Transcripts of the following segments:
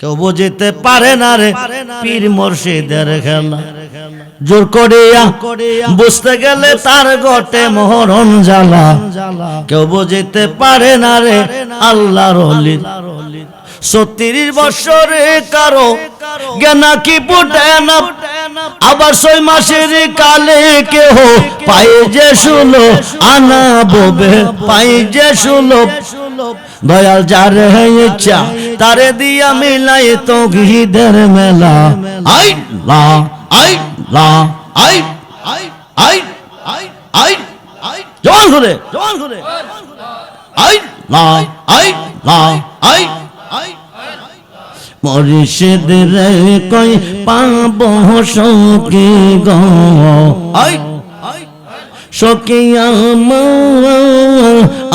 কেউ বুঝিতে পারে না রে পীর মুর্শিদের খেলা। জোর করিয়া বুঝতে গেলে তার গটে মোহরণ জ্বালা। কেউ বুঝিতে পারে না রে আল্লাহর অলি। সত্তিরিশ বছরে কারও জ্ঞানা কি ফুটে না। আবার ছয় মাসের কালে কেহ পাই যে শুলো আনা ববে পাই যে শুলো দয়াল যার ইচ্ছা তারে দিয়া মিলাই তো গিদের মেলা। আই লা আই লা আই আই আই আই আই। জওয়ান করে জওয়ান করে। আই লা আই লা আই। আই মরিষেদ রে কই পাব সকি গ। আই। সকিয়া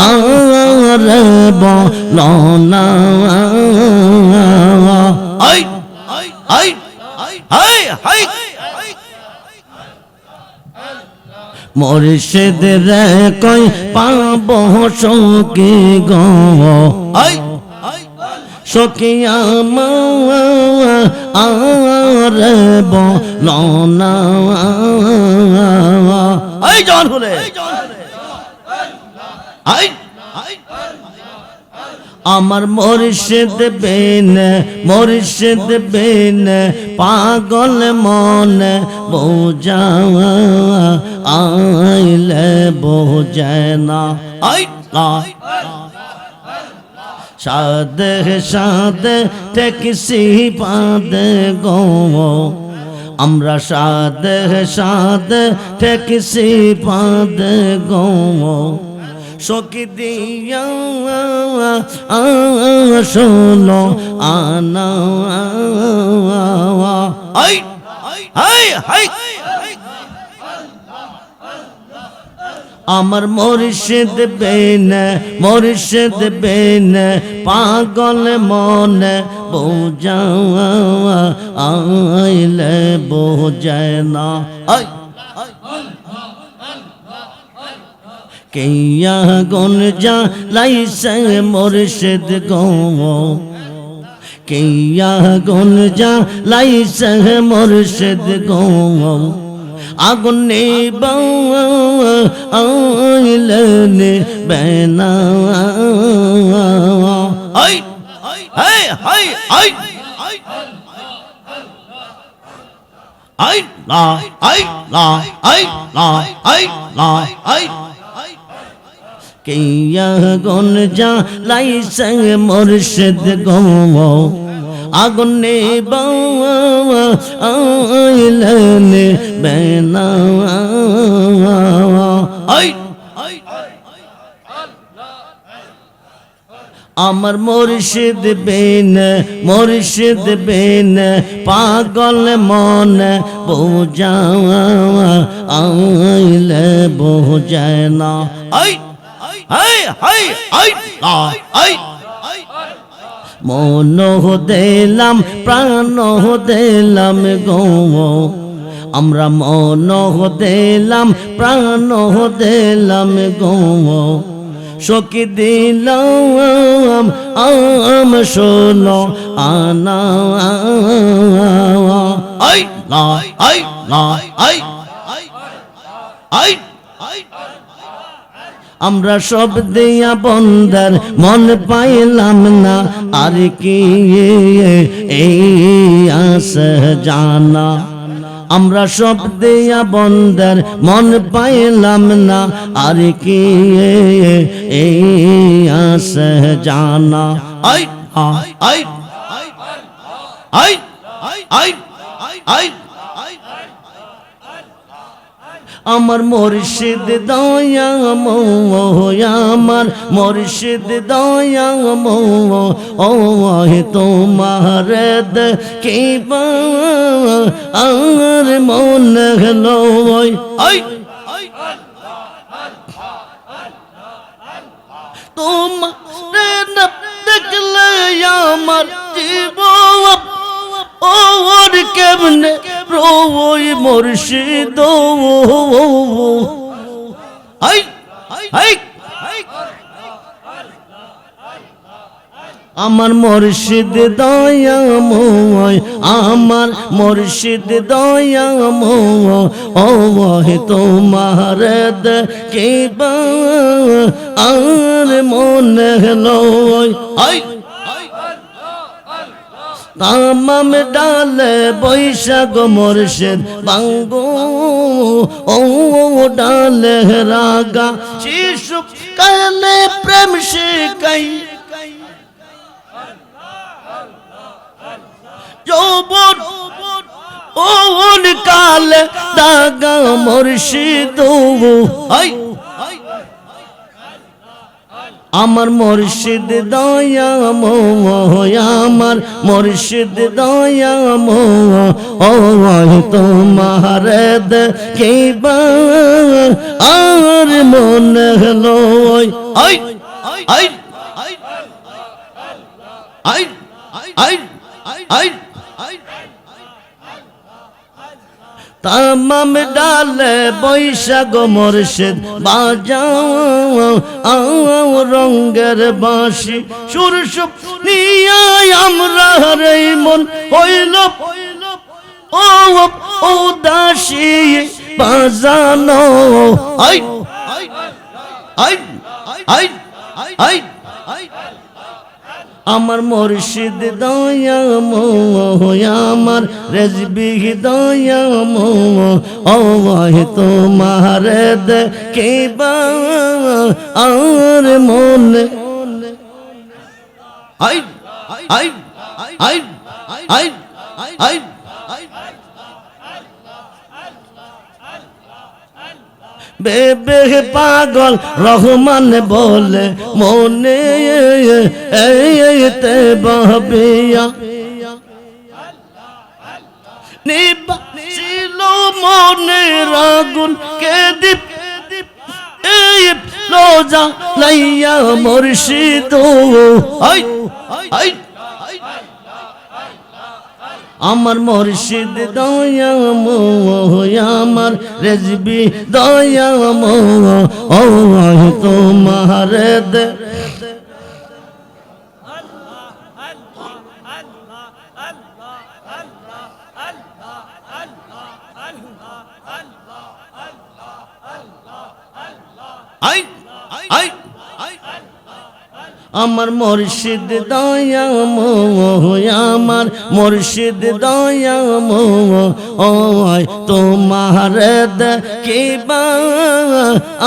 আর বলনা কই পাব সকি গ? আই সকিয়া আর বলনা। হলে। আমার মরিষেদ বেন মরিষেদ বেন, পাগল মন বোঝা আইলে বোঝায় না। আই সাদে সাদে টেকসি পাদে গো। আমরা সাদে সাদে টেকসি পাদে গো। সকি দিয়া, শোনো, আনা হাই হাই আমার মরিষেদ বেন মরিষেদ বেন, পাগল মন বোঝা আইলে বোঝায় না। আই। কেয়া গন যা লাইসে মরিষেদ গো। কেয়া গন যা লাইসে মরিষেদ গো। আগুন আইলেন বেনা। আই হাই হাই আই আই লা আই লা আই লা আই লা আই কেয়া গন যা লাইসে মুর্শিদ গো। আগুনে আইলেন বেনা আই আমার মুর্শিদ বেন মুর্শিদ বেন, পাগল মন বোঝা আইলে বোঝায় না। মন দিলাম প্রাণ দিলাম গো। আমরা মন দিলাম প্রাণ দিলাম গো। সকি দিলাম, আম শোনো, আনা, আই, লাই আই লাই, আই আই। আমরা সব দিয়া বন্দার, মন পাইলাম না, আর কি এই আস জানা। আমরা সব দিয়া বন্দার, মন পাইলাম না। আর কি জানা। আই আই আই আই আই। আমার মুর্শিদ দয়া আমার মুর্শিদ দয়া ও তোমার কি আর মন হলো তোমার দেখলে আমার জীবন। ওর কেমনে রোই মুর্শিদ। আই! আই! আমার মুর্শিদ দয়াময়, আমার মুর্শিদ দয়াময় ও তোমার দেখিবা, আর মনে আই! তামাম ডালে বৈশাখ মোরশেদ বাঙ্গো, ও ডালে রাগা শিশু, কালে প্রেম শিকাই। যৌবন ওন কালে দাগা মুর্শিদ আমার মুর্শিদ দয়াম, আমার মুর্শিদ দয়াম ও তোমার দেখিবা। আর মনে হলো আই আই আই আই আই আই তামাম ডালে বৈশাখ মোরশেদ বাজাও, আও রঙ্গের বাঁশি। সুর সুপ নিয়ে আমরা রে মন হইল। ও ও দাসী বাজানো। আই আই আই আই আই আই আমার মুর্শিদ দয়াম আমার রেজবি দয়াম অবাহ তোমার দেখিবা আর আই আই আই আই আই আই বেবে পাগল রহমান বলে মনে এতে বহবিয়া নিবা ছিল মনে রাগুন কে দীপ। এই লোজা লাইয়া মুর্শিদ। আই আই। আমার মুর্শিদ দয়াম আমার রেজবি দয়াম ও তোমার আই আই। আমার মুর্শিদ দয়াম আমার মুর্শিদ দয়াম ও তোমার দেখিবা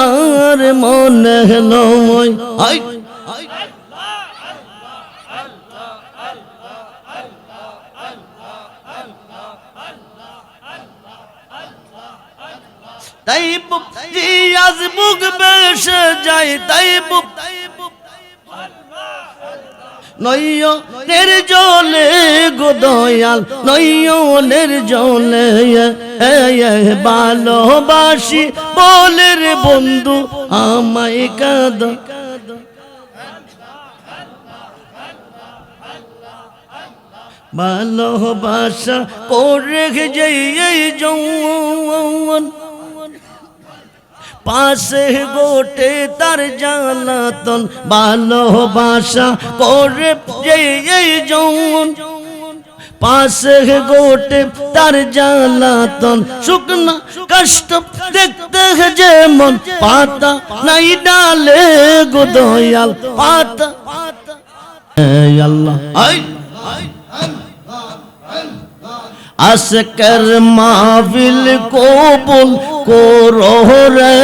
আর মনে আই। তাই বুক জিয়াজ বুক বেশ যায়, তাই বুক নয়নের জলে গো দয়াল নয়নের জলে ভালোবাসি বলে রে বন্ধু, আমায় কাদ। ভালোবাসা করে যে এই যৌন পাশে গোটে তার জ্বালাতন ভালোবাসা করে যে যৌন পাশে গোটে তার জ্বালাতন, শুকনা কষ্ট দেখতে যেমন পাতা নাই ডালে গো দয়াল, পাতা। আল্লাহ আসকর মাহফিল কবুল করো রে।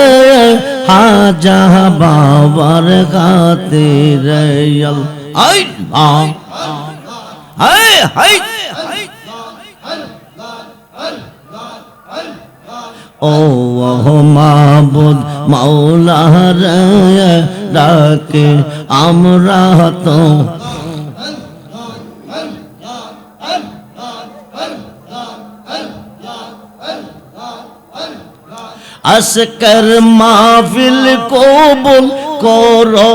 হাজা বাবার খাতির আই হাই হাই ও মাহবুদ মাওলা রে, ডাকে আমরা তো আসকর মাহফিল কবুল করো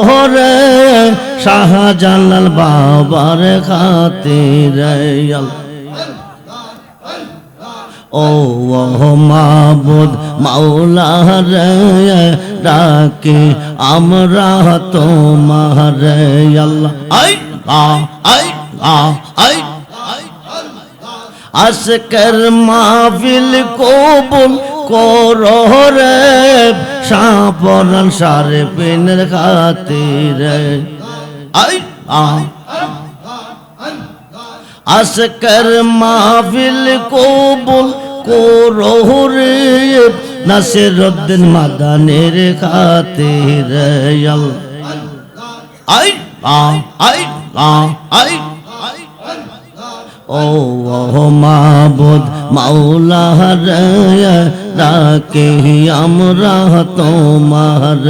শাহজালাল বাবার খাতির ও মাবুদ মাওলা রে, ডাকে আমরা তোমার আল্লাহ। আই আই আই আজকের মাহফিল কবুল করো রে সাপরান সারে পেনের খাতিরে। আই, আ। আজকের মাহফিল কবুল করো রে, নাসিরুদ্দিন মাদানের খাতিরে আই, আ আই আ, আই। মাবুদ, মাওলা রে আমরা তোমার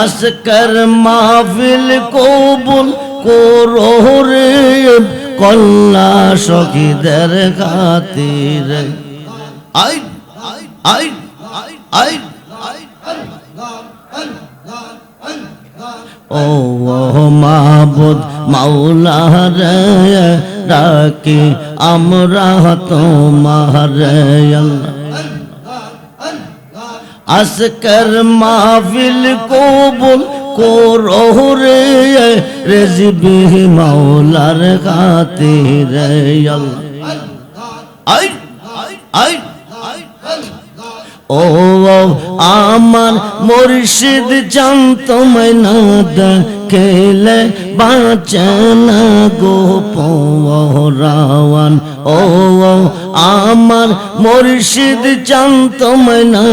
আজকের মাহফিল কবুল করো রে কল্লা সখীদের খাতিরে। আই আই আই আই ও মাবুদ মাওলা রে ডাকি, আমরা তোমার আজকের মাহফিল কবুল করো রে, রেজিবি মাওলার খাতিরে আল্লাহ। আই আই। আমার মুর্শিদ জানত না খেলে বাঁচনা গো ও আমার মুর্শিদ জানত না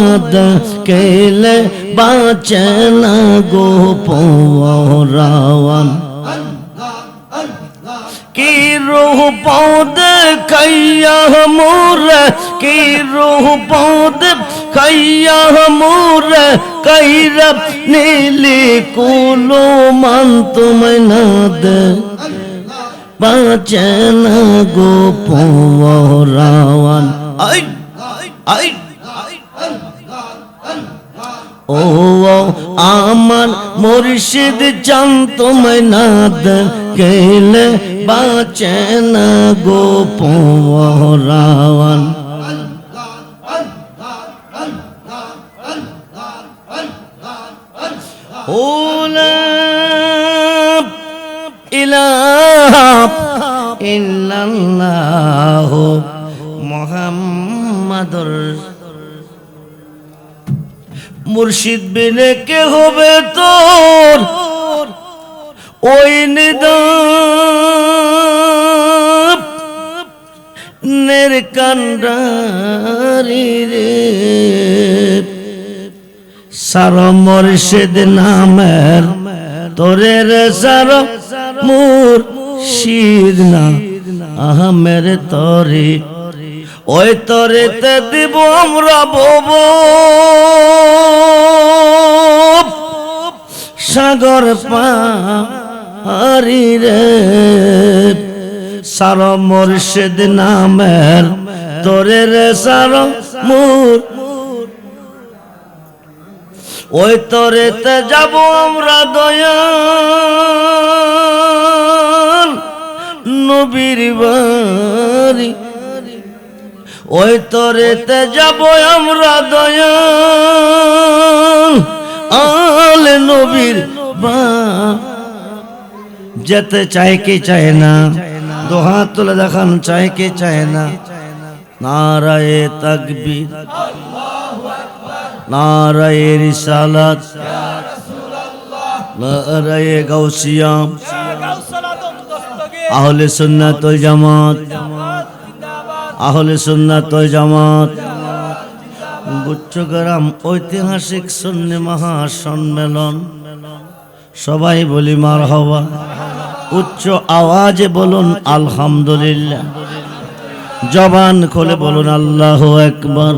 খেলে বাঁচনা গো কি রূহ পৌদ খাইয়া মোর, কি রূহ পৌদ খাইয়া মোর নীলি কুলো মান তুমি নাদ বাঁচন গো পরাওয়ান আই আই ও আমার মুর্শিদ জানত মনাদ কেলে বাঁচেন গো মুর্শিদ বিনে কে হবে তোর ওই নিদাপ নের কান্ডারি রে। সার মুর্শিদ নামের তোরে রে সার মুর্শিদ না। আহমের তরে, ওই তরেতে দিব আমরা বব সাগর পারি রে, সার মুর্শিদ নামের তোরে রে সার মুর ওই তরেতে যাব আমরা দয়াল, নবীর বাড়ি। ওই তরেতে যাব আমরা দয়াল, আল নবীর যেতে চায় কি চায় না দোহা তুলে দেখান চায় কি চায় না। নারায়ে তাকবীর। নারায়ে রিসালাত নারায়ে গাউসিয়া আহলে সুন্নাত জামাত। আহলে সুন্নাত জামাত। গুচ্ছগ্রাম ঐতিহাসিক সুন্নি মহা সম্মেলন সবাই বলি মার হওয়া উচ্চ আওয়াজে বলুন আলহামদুলিল্লাহ। জবান খুলে বলুন আল্লাহ একবার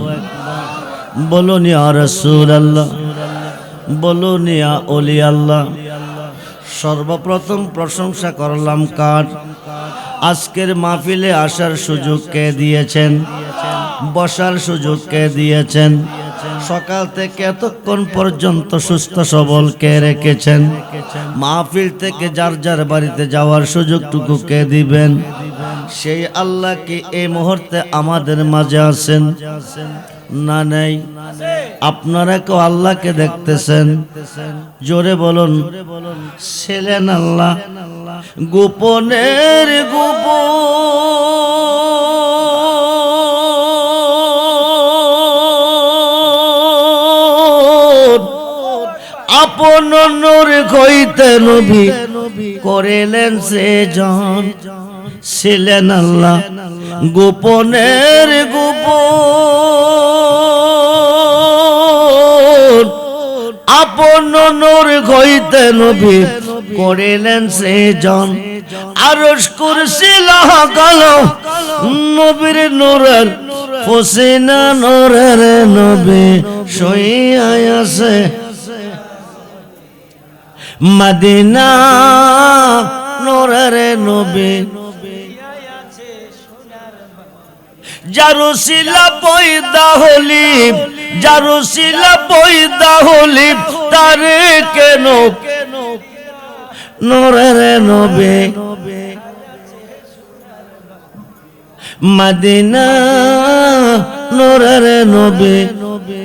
বলুন ইয়া রাসূল আল্লাহ বলুন ইয়া অলি আল্লাহ সর্বপ্রথম প্রশংসা করলাম কার? আজকের মাহফিলে আসার সুযোগ কে দিয়েছেন? বসার সুযোগ কে দিয়েছেন? সকাল থেকে এতক্ষণ পর্যন্ত সুস্থ সবল কে রেখেছেন? মাহফিল থেকে যার যার বাড়িতে যাওয়ার সুযোগটুকু কে দিবেন? সেই আল্লাহ কি এই মুহূর্তে আমাদের মাঝে আছেন? না নেই। আপনারা কেউ আল্লাহকে দেখতেছেন? জোরে বলুন। ছিলেন আল্লাহ। গোপনের গোপন। আপন নূর কইতে নবী করিলেন সে জন। ছিলেন আল্লাহ। গোপনের গোপন। আপন নূর কইতে নবী করিলেন সে জন আরশ কুরসি লাগাল, নবীর নূরের হোসেনা নূরের নবী সইয়াই আছে। মদিনা নোরের নবী জারুসিলা পয়দা হলি জারুসিলা পয়দা হলি তারে কেন? নবে। মাদিনা মদিনা নবে নবী।